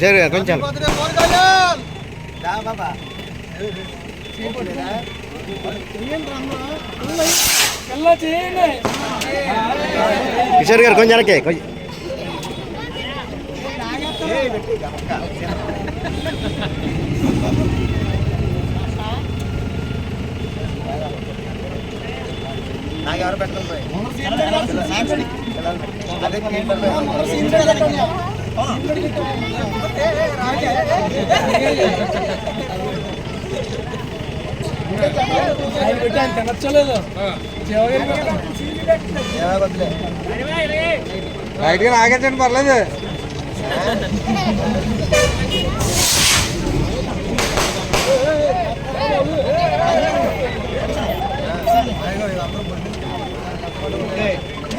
సరే కొంచెం కిషోర్ గారు కొంచెం వెనకే కొంచెం. నాకెవరు పెట్టడం ఆయన తినచ్చలేదు ఆగించండి పర్లేదు.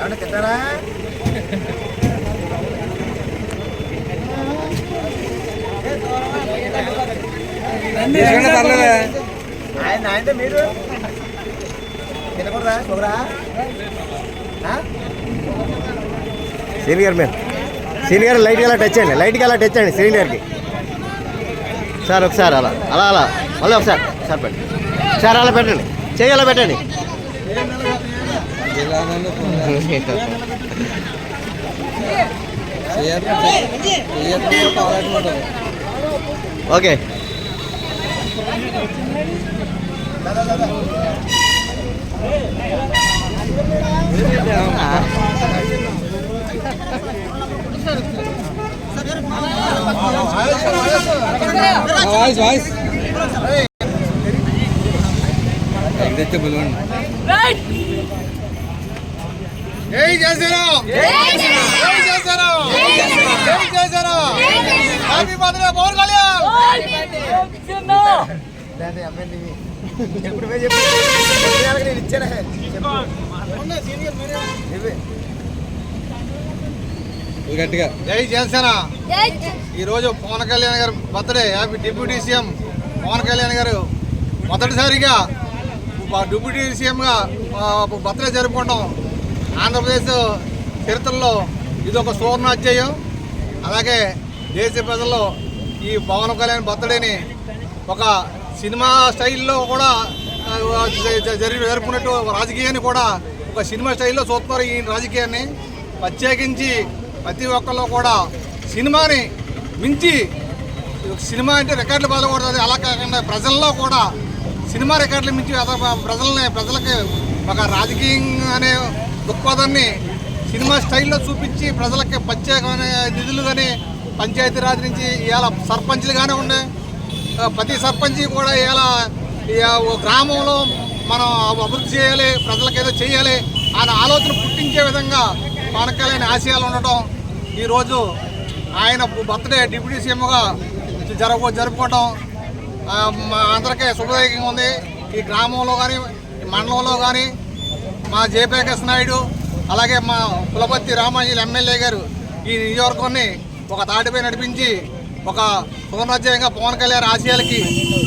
ఏమన్నా తింటారా? ఆయన ఆయనతో మీరు? తినకూడదా? షుగరా సీనియర్ గారు మీరు. సీనియర్ గారు లైట్గా అలా టచ్ చేయండి. లైట్గా అలా టచ్ చేయండి సీనియర్ గారికి. సార్ ఒకసారి అలా. అలా అలా. మళ్ళీ ఒకసారి. సార్ పెట్టండి. సార్ అలా పెట్టండి. చేయి అలా పెట్టండి. okay voice voice exact balloon జై చేశారు జై చేశారు జై చేశారు హ్యాపీ బర్త్డే పవన్ కళ్యాణ్! ఎప్పుడు నేను ఇచ్చానే. గట్టిగా. జై జనసేన ఈరోజు Pawan Kalyan garu birthday. Happy deputy CM Pawan Kalyan garu మొదటిసారిగా డిప్యూటీ సీఎంగా బర్త్డే జరుపుకుంటాం. ఆంధ్రప్రదేశ్ చరిత్రలో ఇది ఒక సువర్ణాధ్యాయం. అలాగే దేశ ప్రజల్లో ఈ పవన్ కళ్యాణ్ బర్త్డేని ఒక సినిమా స్టైల్లో కూడా జ- జరిగి జరుపుకున్నట్టు రాజకీయాన్ని కూడా ఒక సినిమా స్టైల్లో చూస్తున్నారు ఈ రాజకీయాన్ని. ప్రత్యేకించి ప్రతి ఒక్కళ్ళు కూడా సినిమాని మించి సినిమా అంటే రికార్డులు బాధపడుతుంది అలా కాకుండా ప్రజల్లో కూడా సినిమా రికార్డులు మించి ప్రజల్ని ప్రజలకి ఒక రాజకీయం అనే దృక్పథాన్ని సినిమా స్టైల్లో చూపించి ప్రజలకి ప్రత్యేకమైన నిధులు కానీ పంచాయతీరాజ్ నుంచి ఇవాళ సర్పంచ్లుగానే ఉన్నాయి ప్రతి సర్పంచ్ కూడా ఇవాళ గ్రామంలో మనం అభివృద్ధి చేయాలి ప్రజలకు ఏదో చేయాలి అనే ఆలోచన పుట్టించే విధంగా పవన్ కళ్యాణ్ ఆశయాలు ఉండటం ఈరోజు ఆయన బర్త్డే డిప్యూటీ సీఎంగా జరుపు జరుపుకోవటం అందరికీ శుభదాయకంగా ఉంది. ఈ గ్రామంలో కానీ మండలంలో కానీ మా జయప్రకాష్ నాయుడు అలాగే మా కులపతి రామాంజలి ఎమ్మెల్యే గారు ఈ నియోజకవర్గాన్ని ఒక తాటిపై నడిపించి ఒక పూర్ణోధ్యాయంగా పవన్ కళ్యాణ్ ఆశయాలకి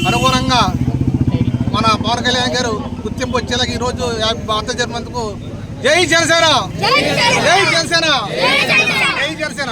అనుగుణంగా మన పవన్ కళ్యాణ్ గారు గుర్తింపు వచ్చేలాగా ఈరోజు బర్త్డే జరిపినందుకు జై జనసేన! జై జనసేన! జై జనసేన!